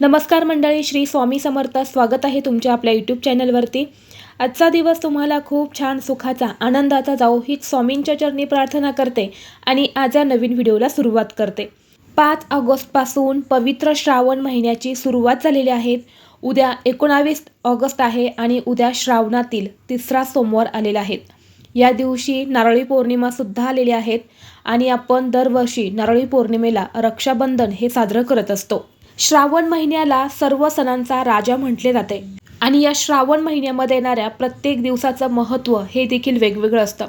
नमस्कार मंडळी श्री स्वामी समर्थ. स्वागत आहे तुमच्या आपल्या यूट्यूब चॅनलवरती आजचा दिवस तुम्हाला खूप छान सुखाचा आनंदाचा जाओ हीच स्वामींच्या चरणी प्रार्थना करते आणि आज या नवीन व्हिडिओला सुरुवात करते. पाच ऑगस्टपासून पवित्र श्रावण महिन्याची सुरुवात झालेली आहे. उद्या एकोणावीस ऑगस्ट आहे आणि उद्या श्रावणातील तिसरा सोमवार आलेला आहे. या दिवशी नारळी पौर्णिमासुद्धा आलेली आहेत आणि आपण दरवर्षी नारळी पौर्णिमेला रक्षाबंधन हे साजरं करत असतो. श्रावण महिन्याला सर्व सणांचा राजा म्हटले जाते. आणि या श्रावण महिन्यामध्ये येणाऱ्या प्रत्येक दिवसाचं महत्त्व हे देखील वेगवेगळं असतं.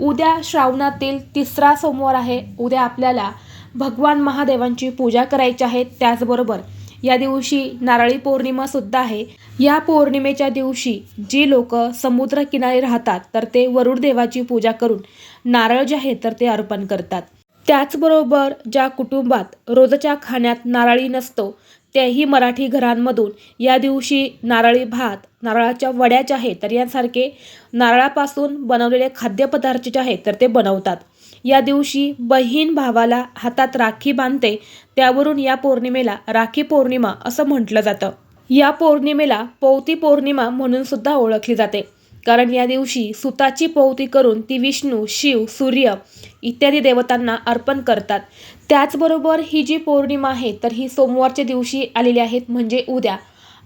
उद्या श्रावणातील तिसरा सोमवार आहे. उद्या आपल्याला भगवान महादेवांची पूजा करायची आहे. त्याचबरोबर या दिवशी नारळी पौर्णिमासुद्धा आहे. या पौर्णिमेच्या दिवशी जी लोक समुद्रकिनारी राहतात तर ते वरुड देवाची पूजा करून नारळ जे आहे तर ते अर्पण करतात. त्याचबरोबर ज्या कुटुंबात रोजच्या खाण्यात नारळी नसतो त्याही मराठी घरांमधून या दिवशी नारळी भात नारळाच्या वड्या ज्या आहेत तर यांसारखे नारळापासून बनवलेले खाद्यपदार्थ जे आहेत तर ते बनवतात. या दिवशी बहीण भावाला हातात राखी बांधते त्यावरून या पौर्णिमेला राखी पौर्णिमा असं म्हटलं जातं. या पौर्णिमेला पौती पौर्णिमा म्हणून सुद्धा ओळखली जाते. कारण या दिवशी सुताची पोहती करून ती विष्णू शिव सूर्य इत्यादी देवतांना अर्पण करतात. त्याचबरोबर ही जी पौर्णिमा आहे तर ही सोमवारच्या दिवशी आलेली आहेत म्हणजे उद्या.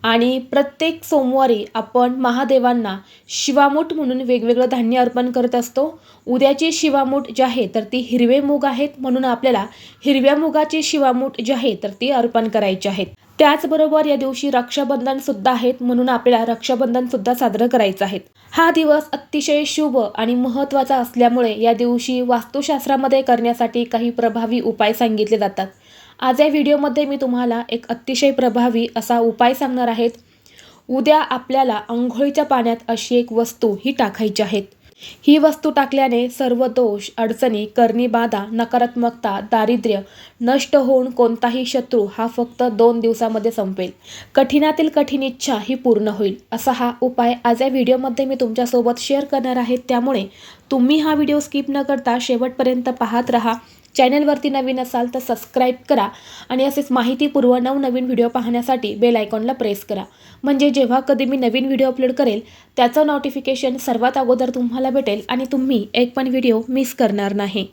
आणि प्रत्येक सोमवारी आपण महादेवांना शिवामूठ म्हणून वेगवेगळं धान्य अर्पण करत असतो. उद्याची शिवामूठ जी आहे तर ती हिरवे मूग आहेत म्हणून आपल्याला हिरव्या मुगाची शिवामूठ जी आहे तर ती अर्पण करायची आहेत. त्याचबरोबर या दिवशी रक्षाबंधन सुद्धा आहेत म्हणून आपल्याला रक्षाबंधन सुद्धा साजरं करायचं आहे. हा दिवस अतिशय शुभ आणि महत्त्वाचा असल्यामुळे या दिवशी वास्तुशास्त्रामध्ये करण्यासाठी काही प्रभावी उपाय सांगितले जातात. आज या व्हिडिओमध्ये मी तुम्हाला एक अतिशय प्रभावी असा उपाय सांगणार आहेत उद्या आपल्याला आंघोळीच्या पाण्यात अशी एक वस्तू ही टाकायची आहेत ही वस्तू टाकल्याने सर्व दोष अडचणी करणी बाधा नकारात्मकता दारिद्र्य नष्ट होऊन कोणताही शत्रू हा फक्त दोन दिवसामध्ये संपेल. कठीणातील कठीण इच्छा ही पूर्ण होईल. असा हा उपाय आज या व्हिडिओमध्ये मी तुमच्यासोबत शेअर करणार आहे. त्यामुळे तुम्ही हा व्हिडिओ स्किप न करता शेवटपर्यंत पाहत राहा. चॅनलवरती नवीन असाल तर सबस्क्राईब करा आणि असेच माहितीपूर्व नवनवीन व्हिडिओ पाहण्यासाठी बेल आयकॉनला प्रेस करा. म्हणजे जेव्हा कधी मी नवीन व्हिडिओ अपलोड करेल त्याचं नोटिफिकेशन सर्वात अगोदर तुम्हाला भेटेल आणि तुम्ही एक पण व्हिडिओ मिस करणार नाही.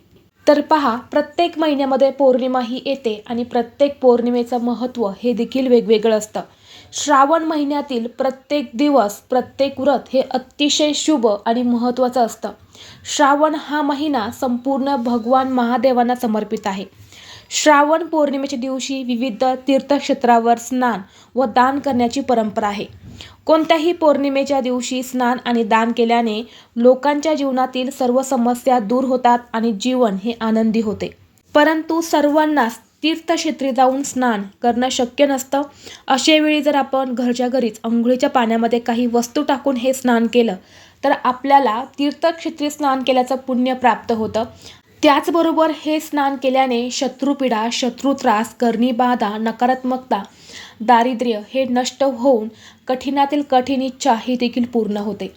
तर पहा प्रत्येक महिन्यामध्ये पौर्णिमा ही येते आणि प्रत्येक पौर्णिमेचं महत्त्व हे देखील वेगवेगळं असतं. श्रावण महिन्यातील प्रत्येक दिवस प्रत्येक व्रत हे अतिशय शुभ आणि महत्त्वाचं असतं. श्रावण हा महिना संपूर्ण भगवान महादेवांना समर्पित आहे. श्रावण पौर्णिमेच्या दिवशी विविध तीर्थक्षेत्रावर स्नान व दान करण्याची परंपरा आहे. कोणत्याही पौर्णिमेच्या दिवशी स्नान आणि दान केल्याने लोकांच्या जीवनातील सर्व समस्या दूर होतात आणि जीवन हे आनंदी होते. परंतु सर्वांनाच तीर्थक्षेत्री जाऊन स्नान करणं शक्य नसतं. अशावेळी जर आपण घरच्या घरीच अंघोळीच्या पाण्यामध्ये काही वस्तू टाकून हे स्नान केलं तर आपल्याला तीर्थक्षेत्री स्नान केल्याचं पुण्य प्राप्त होतं. त्याचबरोबर हे स्नान केल्याने शत्रुपीडा शत्रुत्रास बाधा नकारात्मकता दारिद्र्य हे नष्ट होऊन कठीणातील कठीण इच्छा ही देखील पूर्ण होते.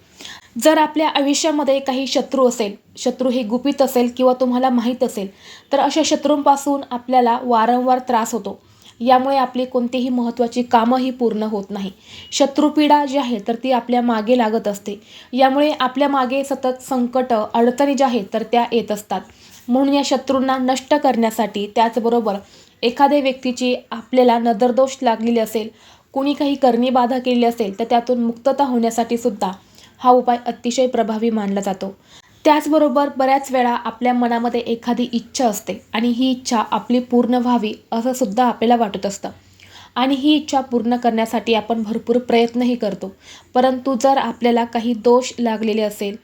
जर आपल्या आयुष्यामध्ये काही शत्रू असेल शत्रू हे गुपित असेल किंवा तुम्हाला माहीत असेल तर अशा शत्रूंपासून आपल्याला वारंवार त्रास होतो. यामुळे आपली कोणतीही महत्त्वाची कामंही पूर्ण होत नाही. शत्रुपीडा जी आहे तर ती आपल्या मागे लागत असते. यामुळे आपल्या मागे सतत संकट अडचणी ज्या आहेत तर त्या येत असतात. म्हणून या शत्रूंना नष्ट करण्यासाठी त्याचबरोबर एखाद्या व्यक्तीची आपल्याला नदरदोष लागलेली असेल कोणी काही करणी बाधा केली असेल तर त्यातून मुक्तता होण्यासाठी सुद्धा हा उपाय अतिशय प्रभावी मानला जातो. त्याचबरोबर बऱ्याच वेळा आपल्या मनामध्ये एखादी इच्छा असते आणि ही इच्छा आपली पूर्ण व्हावी असं सुद्धा आपल्याला वाटत असतं. आणि ही इच्छा पूर्ण करण्यासाठी आपण भरपूर प्रयत्नही करतो. परंतु जर आपल्याला काही दोष लागलेले असेल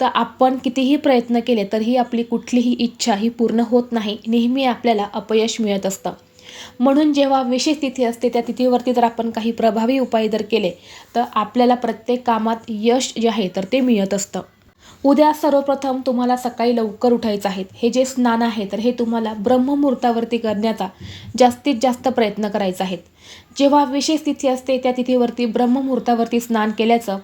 तर आपण कितीही प्रयत्न केले तरीही आपली कुठलीही इच्छा ही पूर्ण होत नाही. नेहमी आपल्याला अपयश मिळत असतं. म्हणून जेव्हा विशेष तिथी असते त्या तिथीवरती जर आपण काही प्रभावी उपाय जर केले तर आपल्याला प्रत्येक कामात यश जे आहे तर ते मिळत असतं. उद्या सर्वप्रथम तुम्हाला सकाळी लवकर उठायचं आहे. हे जे स्नान आहे तर हे तुम्हाला ब्रह्ममुहूर्तावरती करण्याचा जास्तीत जास्त प्रयत्न करायचा आहे. जेव्हा विशेष तिथी असते त्या तिथीवरती ब्रह्ममुहूर्तावरती स्नान केल्याचं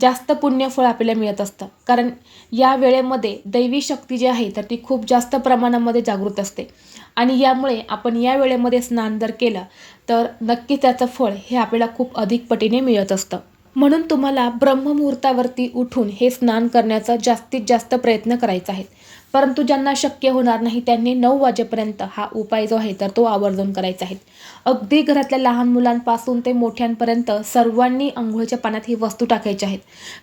जास्त पुण्यफळ आपल्याला मिळत असतं. कारण या वेळेमध्ये दैवी शक्ती जी आहे तर ती खूप जास्त प्रमाणामध्ये जागृत असते. आणि यामुळे आपण या वेळेमध्ये स्नान जर केलं तर नक्की त्याचं फळ हे आपल्याला खूप अधिक पटीने मिळत असतं. म्हणून तुम्हाला ब्रह्ममुहूर्तावरती उठून हे स्नान करण्याचा जास्तीत जास्त प्रयत्न करायचा आहे. परंतु ज्यांना शक्य होणार नाही त्यांनी नऊ वाजेपर्यंत हा उपाय जो आहे तर तो आवर्जून करायचा आहे. अगदी घरातल्या लहान मुलांपासून ते मोठ्यांपर्यंत सर्वांनी आंघोळीच्या पाण्यात ही वस्तू टाकायची आहेत.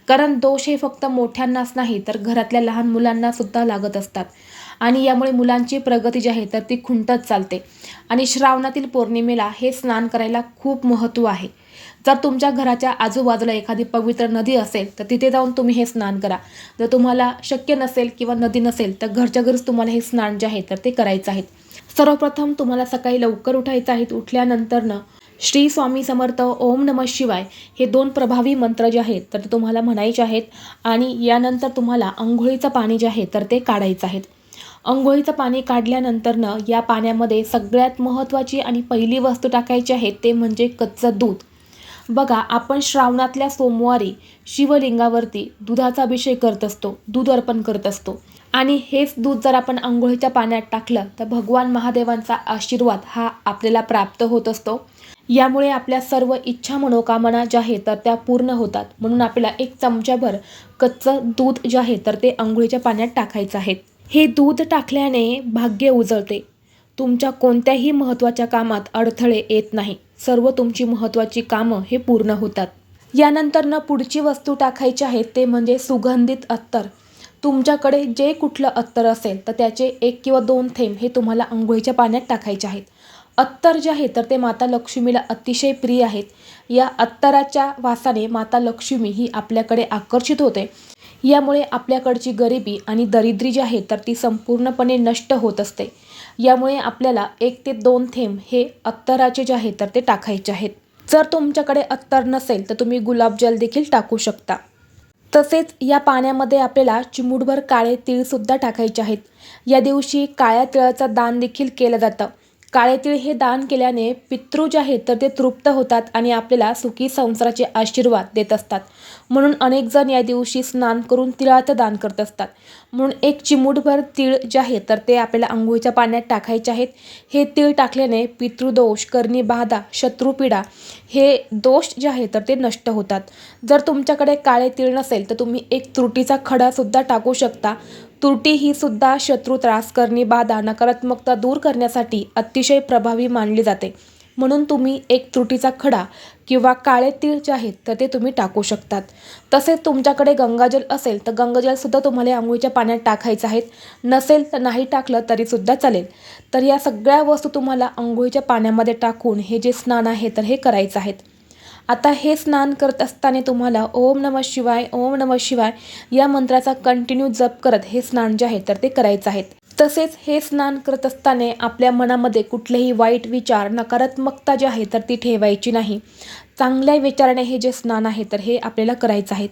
कारण दोष हे फक्त मोठ्यांनाच नाही तर घरातल्या लहान मुलांना सुद्धा लागत असतात. आणि यामुळे मुलांची प्रगती जी आहे तर ती खुंटत चालते. आणि श्रावणातील पौर्णिमेला हे स्नान करायला खूप महत्त्व आहे. जर तुमच्या घराच्या आजूबाजूला एखादी पवित्र नदी असेल तर तिथे जाऊन तुम्ही हे स्नान करा. जर तुम्हाला शक्य नसेल किंवा नदी नसेल तर घरच्या घरीच तुम्हाला हे स्नान जे आहे तर ते करायचं आहे. सर्वप्रथम तुम्हाला सकाळी लवकर उठायचं आहे. उठल्यानंतरनं श्री स्वामी समर्थ ओम नम शिवाय हे दोन प्रभावी मंत्र जे आहेत तर ते तुम्हाला म्हणायचे आहेत. आणि यानंतर तुम्हाला आंघोळीचं पाणी जे आहे तर ते काढायचं आहे. अंघोळीचं पाणी काढल्यानंतरनं या पाण्यामध्ये सगळ्यात महत्त्वाची आणि पहिली वस्तू टाकायची आहे ते म्हणजे कच्चं दूध. बघा आपण श्रावणातल्या सोमवारी शिवलिंगावरती दुधाचा अभिषेक करत असतो दूध अर्पण करत असतो. आणि हेच दूध जर आपण आंघोळीच्या पाण्यात टाकलं तर भगवान महादेवांचा आशीर्वाद हा आपल्याला प्राप्त होत असतो. यामुळे आपल्या सर्व इच्छा मनोकामना ज्या आहेत तर त्या पूर्ण होतात. म्हणून आपल्याला एक चमच्याभर कच्चं दूध जे आहे तर ते आंघोळीच्या पाण्यात टाकायचं आहे. हे दूध टाकल्याने भाग्य उजळते. तुमच्या कोणत्याही महत्त्वाच्या कामात अडथळे येत नाही. सर्व तुमची महत्त्वाची कामं हे पूर्ण होतात. यानंतरनं पुढची वस्तू टाकायची आहे ते म्हणजे सुगंधित अत्तर. तुमच्याकडे जे कुठलं अत्तर असेल तर त्याचे एक किंवा दोन थेंब हे तुम्हाला आंघोळीच्या पाण्यात टाकायचे आहेत. अत्तर जे आहे तर ते माता लक्ष्मीला अतिशय प्रिय आहेत. या अत्तराच्या वासाने माता लक्ष्मी ही आपल्याकडे आकर्षित होते. यामुळे आपल्याकडची गरिबी आणि दरिद्री जी आहे तर ती संपूर्णपणे नष्ट होत असते. यामुळे आपल्याला एक ते दोन थेंब हे अत्तराचे जे आहे तर ते टाकायचे आहेत. जर तुमच्याकडे अत्तर नसेल तर तुम्ही गुलाबजल देखील टाकू शकता. तसेच या पाण्यामध्ये आपल्याला चिमूटभर काळे तीळसुद्धा टाकायचे आहेत. या दिवशी काळ्या तिळाचं दान देखील केलं जातं. काळे तीळ हे दान केल्याने पितृ जे आहेत तर ते तृप्त होतात आणि आपल्याला सुखी संसाराचे आशीर्वाद देत असतात. म्हणून अनेक जण या दिवशी स्नान करून तिळाचं दान करत असतात. म्हणून एक चिमूटभर तीळ जे आहे तर ते आपल्याला आंघोळीच्या पाण्यात टाकायचे आहेत. हे तीळ टाकल्याने पितृदोष करणी बाधा शत्रुपीडा हे दोष जे आहे तर ते नष्ट होतात. जर तुमच्याकडे काळे तीळ नसेल तर तुम्ही एक त्रुटीचा खडासुद्धा टाकू शकता. तुरटी ही सुद्धा शत्रू त्रास करणे बाधा नकारात्मकता दूर करण्यासाठी अतिशय प्रभावी मानली जाते. म्हणून तुम्ही एक त्रुटीचा खडा किंवा काळे तीळ जे आहेत तर ते तुम्ही टाकू शकतात. तसेच तुमच्याकडे गंगाजल असेल तर गंगाजलसुद्धा तुम्हाला आंघोळीच्या पाण्यात टाकायचं आहेत. नसेल तर नाही टाकलं तरीसुद्धा चालेल. तर या सगळ्या वस्तू तुम्हाला आंघोळीच्या पाण्यामध्ये टाकून हे जे स्नान आहे तर हे करायचं आहेत. आता हे स्नान करत असताना तुम्हाला ओम नम शिवाय ओम नम शिवाय या मंत्राचा कंटिन्यू जप करत हे स्नान जे आहे तर ते करायचं आहेत तसेच हे स्नान करत असताना आपल्या मनामध्ये कुठलेही वाईट विचार नकारात्मकता जी आहे तर ती ठेवायची नाही. चांगल्या विचाराने हे जे स्नान आहे तर हे आपल्याला करायचं आहे.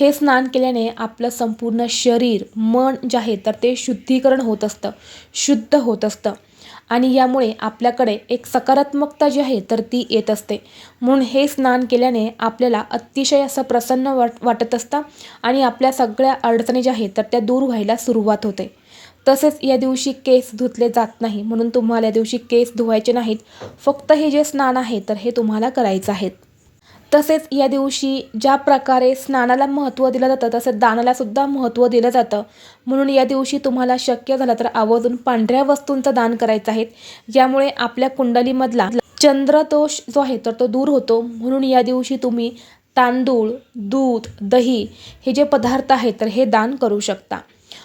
हे स्नान केल्याने आपलं संपूर्ण शरीर मन जे आहे तर ते शुद्धीकरण होत असतं शुद्ध होत असतं. आणि यामुळे आपल्याकडे एक सकारात्मकता जी आहे तर ती येत असते. म्हणून हे स्नान केल्याने आपल्याला अतिशय असं प्रसन्न वाट वाटत असतं आणि आपल्या सगळ्या अडचणी ज्या आहेत तर त्या दूर व्हायला सुरुवात होते. तसेच या दिवशी केस धुतले जात नाही म्हणून तुम्हाला या दिवशी केस धुवायचे नाहीत. फक्त हे जे स्नान आहे तर हे तुम्हाला करायचं आहे. तसेच या दिवशी ज्या प्रकारे स्नानाला महत्त्व दिलं जातं तसं दानालासुद्धा महत्त्व दिलं जातं. म्हणून या दिवशी तुम्हाला शक्य झालं तर आवर्जून पांढऱ्या वस्तूंचं दान करायचं आहे. ज्यामुळे आपल्या कुंडलीमधला चंद्रदोष जो आहे तर तो दूर होतो. म्हणून या दिवशी तुम्ही तांदूळ दूध दही हे जे पदार्थ आहेत तर हे दान करू शकता.